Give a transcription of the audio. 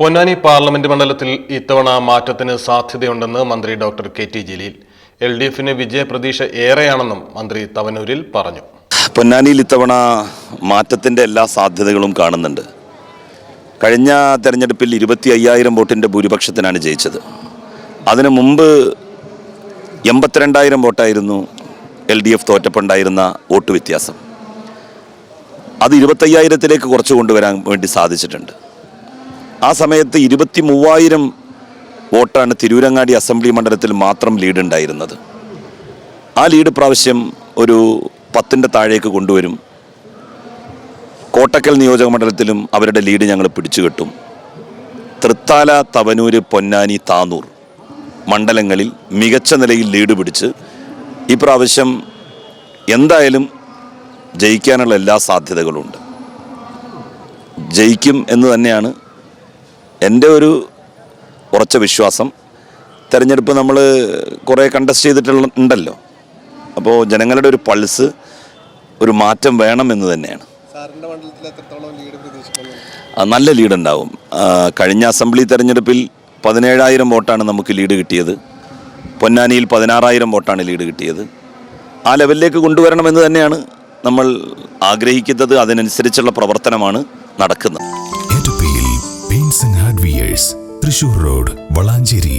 Ponnani parliament മണ്ഡലത്തിൽ ഇത്തവണ മാറ്റത്തിന് സാധ്യതയുണ്ടെന്ന് മന്ത്രി doctor K T Jaleel. L D എഫിന് വിജയപ്രതീക്ഷ ഏറെയാണെന്നും മന്ത്രി തവനൂരിൽ പറഞ്ഞു. പൊന്നാനിയിൽ ഇത്തവണ മാറ്റത്തിന്റെ എല്ലാ സാധ്യതകളും കാണുന്നുണ്ട്. കഴിഞ്ഞ തെരഞ്ഞെടുപ്പിൽ ഇരുപത്തി അയ്യായിരം വോട്ടിന്റെ ഭൂരിപക്ഷത്തിനാണ് ജയിച്ചത്. അതിനു മുമ്പ് എൺപത്തിരണ്ടായിരം വോട്ടായിരുന്നു എൽ ഡി എഫ് തോറ്റപ്പുണ്ടായിരുന്ന വോട്ട് വ്യത്യാസം. അത് ഇരുപത്തയ്യായിരത്തിലേക്ക് കുറച്ച് കൊണ്ടുവരാൻ വേണ്ടി സാധിച്ചിട്ടുണ്ട്. ആ സമയത്ത് ഇരുപത്തി മൂവായിരം വോട്ടാണ് തിരൂരങ്ങാടി അസംബ്ലി മണ്ഡലത്തിൽ മാത്രം ലീഡ് ഉണ്ടായിരുന്നത്. ആ ലീഡ് പ്രാവശ്യം ഒരു പത്തിന്റെ താഴേക്ക് കൊണ്ടുവരും. കോട്ടക്കൽ നിയോജക മണ്ഡലത്തിലും അവരുടെ ലീഡ് ഞങ്ങൾ പിടിച്ചു കെട്ടും തൃത്താല തവനൂര് പൊന്നാനി താനൂർ മണ്ഡലങ്ങളിൽ മികച്ച നിലയിൽ ലീഡ് പിടിച്ച് ഈ പ്രാവശ്യം എന്തായാലും ജയിക്കാനുള്ള എല്ലാ സാധ്യതകളുമുണ്ട് ജയിക്കും എന്ന് തന്നെയാണ് എന്റെ ഒരു ഉറച്ച വിശ്വാസം തെരഞ്ഞെടുപ്പ് നമ്മൾ കുറേ കണ്ടസ്റ്റ് ചെയ്തിട്ടുള്ള ഉണ്ടല്ലോ. അപ്പോൾ ജനങ്ങളുടെ ഒരു പൾസ് ഒരു മാറ്റം വേണം എന്ന് തന്നെയാണ്. നല്ല ലീഡ് ഉണ്ടാവും. കഴിഞ്ഞ അസംബ്ലി തെരഞ്ഞെടുപ്പിൽ പതിനേഴായിരം വോട്ടാണ് നമുക്ക് ലീഡ് കിട്ടിയത്. പൊന്നാനിയിൽ പതിനാറായിരം വോട്ടാണ് ലീഡ് കിട്ടിയത്. ആ ലെവലിലേക്ക് കൊണ്ടുവരണമെന്ന് തന്നെയാണ് നമ്മൾ ആഗ്രഹിക്കുന്നത്. അതിനനുസരിച്ചുള്ള പ്രവർത്തനമാണ് നടക്കുന്നത്. Paints and hardwares Thrissur road Valanchery